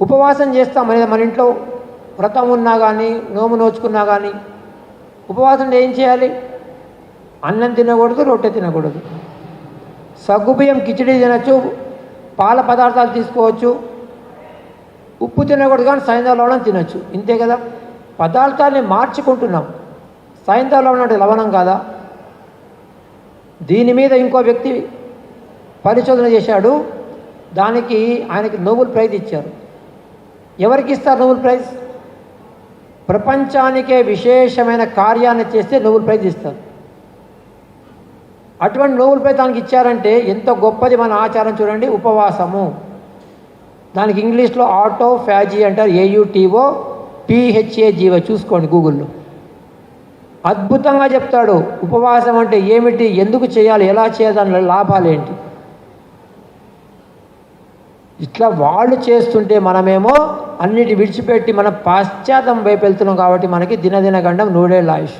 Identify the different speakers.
Speaker 1: ఉపవాసం చేస్తాం అనేది మన ఇంట్లో వ్రతం ఉన్నా కానీ నోము నోచుకున్నా కానీ ఉపవాసం ఏం చేయాలి? అన్నం తినకూడదు రొట్టె తినకూడదు. సగ్గుబియ్యం కిచిడి తినచ్చు పాల పదార్థాలు తీసుకోవచ్చు ఉప్పు తినకూడదు కానీ సాయంత్రం లవణం తినచ్చు. ఇంతే కదా? పదార్థాన్ని మార్చుకుంటున్నాం. సాయంత్రం లవణం అంటే లవణం కాదా? దీని మీద ఇంకో వ్యక్తి పరిశోధన చేశాడు. దానికి ఆయనకి నోబెల్ ప్రైజ్ ఇచ్చారు. ఎవరికి ఇస్తారు నోబెల్ ప్రైజ్? ప్రపంచానికే విశేషమైన కార్యాన్ని చేస్తే నోబెల్ ప్రైజ్ ఇస్తారు. అటువంటి నోబెల్ ప్రైజ్ దానికి ఇచ్చారంటే ఎంత గొప్పది మన ఆచారం చూడండి ఉపవాసము. దానికి ఇంగ్లీష్లో ఆటో ఫ్యాజీ అంటారు ఏయుటీఓ పిహెచ్ఏ జీవో చూసుకోండి గూగుల్లో. అద్భుతంగా చెప్తాడు ఉపవాసం అంటే ఏమిటి ఎందుకు చేయాలి ఎలా చేయాలి దాని లాభాలు ఏంటి? ఇట్లా వాళ్ళు చేస్తుంటే మనమేమో అన్నిటి విడిచిపెట్టి మనం పాశ్చాత్యం వైపు వెళ్తున్నాం కాబట్టి మనకి దినదిన గండం నూడేళ్ళ ఆయుష్.